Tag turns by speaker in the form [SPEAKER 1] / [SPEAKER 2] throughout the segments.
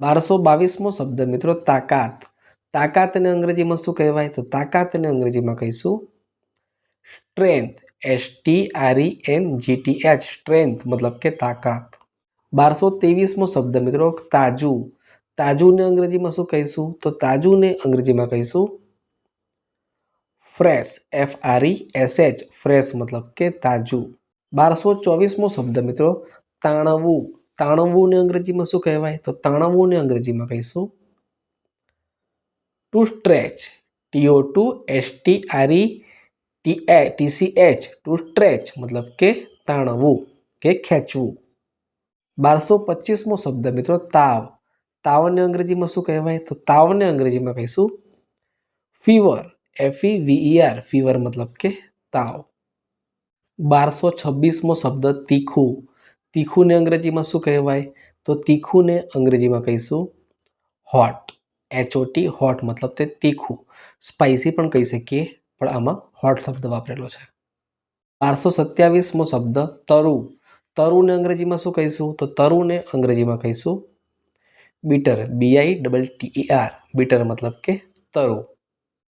[SPEAKER 1] બારસો બાવીસમો શબ્દ. મિત્રો, તાકાત. તાકાતને અંગ્રેજીમાં શું કહેવાય? તો તાકાતને અંગ્રેજીમાં કહીશું. Strength. S T R E N G T H strength મતલબ કે તાકાત. બારસો ત્રેવીસમો શબ્દ, મિત્રો, તાજુ. તાજુને અંગ્રેજીમાં શું કહીશું? તો તાજુને અંગ્રેજીમાં કહીશું. Fresh. F R E S H fresh મતલબ કે તાજુ. બારસો ચોવીસમો શબ્દ, મિત્રો, તાણવું. તાણવુંને અંગ્રેજીમાં શું કહેવાય? તો તાણવુંને અંગ્રેજીમાં કહીશું. To stretch T O to S T R E T A T C H to stretch મતલબ કે તાણવું, કે ખેંચવું. બારસો પચીસમો શબ્દ મિત્રો, તાવ. તાવને અંગ્રેજીમાં શું કહેવાય? તો તાવને અંગ્રેજીમાં કહીશું. Fever F E V E R fever મતલબ કે તાવ. બારસો છવ્વીસમો શબ્દ તીખું. તીખુંને અંગ્રેજીમાં શું કહેવાય? તો તીખુંને અંગ્રેજીમાં કહીશું હોટ એચઓટી હોટ મતલબ તે તીખું. સ્પાઇસી પણ કહી શકીએ, પણ આમાં હોટ શબ્દ વાપરેલો છે. બારસો સત્યાવીસમો શબ્દ, તરુ. તરુને અંગ્રેજીમાં શું કહીશું? તો તરુને અંગ્રેજીમાં કહીશું bitter B I double T R bitter મતલબ કે તરુ.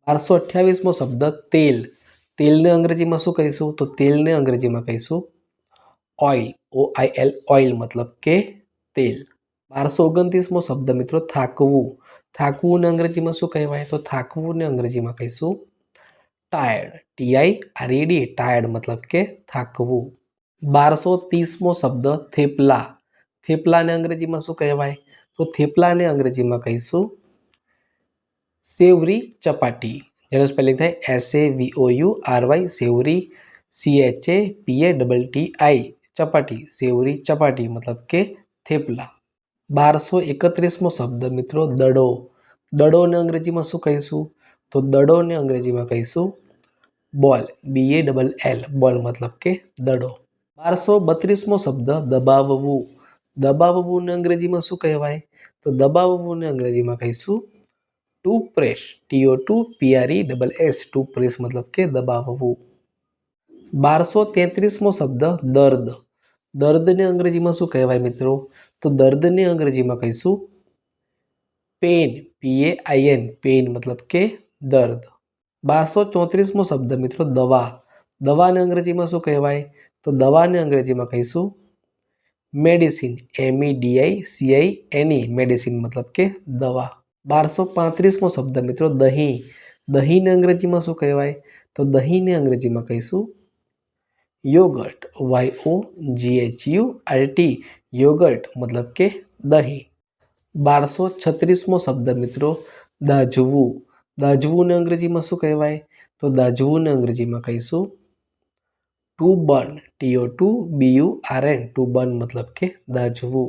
[SPEAKER 1] બારસો અઠ્યાવીસમો શબ્દ, તેલ. તેલને અંગ્રેજીમાં શું કહીશું? તો તેલને અંગ્રેજીમાં કહીશું oil O I L oil મતલબ કે તેલ. બારસો ઓગણત્રીસમો શબ્દ મિત્રો થાકવું. થાકવુંને અંગ્રેજીમાં શું કહેવાય? તો થાકવુંને અંગ્રેજીમાં કહીશું ટાયર્ડ ટીઆઈ આરઈડી ટાયર્ડ મતલબ કે થાકવું. બારસો ત્રીસમો શબ્દ થેપલા. થેપલાને અંગ્રેજીમાં શું કહેવાય? તો થેપલાને અંગ્રેજીમાં કહીશું સેવરી ચપાટી. જેનું સ્પેલિંગ થાય S A V O U R Y savoury C H A P A double T I chapati savoury chapati મતલબ કે થેપલા બારસો એકત્રીસમો શબ્દ મિત્રો દડો દડોને અંગ્રેજીમાં શું કહીશું તો દડોને અંગ્રેજીમાં કહીશું બોલ બી એ ડબલ એલ બોલ મતલબ કે દડો બારસો બત્રીસમો શબ્દ દબાવવું દબાવવુંને અંગ્રેજીમાં શું કહેવાય તો દબાવવુંને અંગ્રેજીમાં કહીશું to press T O to P R E double S to press મતલબ કે દબાવવું બારસો તેત્રીસમો શબ્દ દર્દ દર્દને અંગ્રેજીમાં શું કહેવાય મિત્રો? તો દર્દને અંગ્રેજીમાં કહીશું pain P A I N pain મતલબ કે દર્દ. બારસો ચોત્રીસમો શબ્દ મિત્રો, દવા. દવાને અંગ્રેજીમાં શું કહેવાય? તો દવાને અંગ્રેજીમાં કહીશું medicine M E D I C I N E medicine મતલબ કે દવા. બારસો પાંત્રીસમો શબ્દ મિત્રો, દહીં. દહીંને અંગ્રેજીમાં શું કહેવાય? તો દહીંને અંગ્રેજીમાં કહીશું yoghurt Y O G H U R T yoghurt મતલબ કે દહીં બારસો છત્રીસમો શબ્દ મિત્રો દાજવું દાજવુંને અંગ્રેજીમાં શું કહેવાય તો દાજવુંને અંગ્રેજીમાં કહીશું to burn T O to B U R N to burn મતલબ કે દાજવું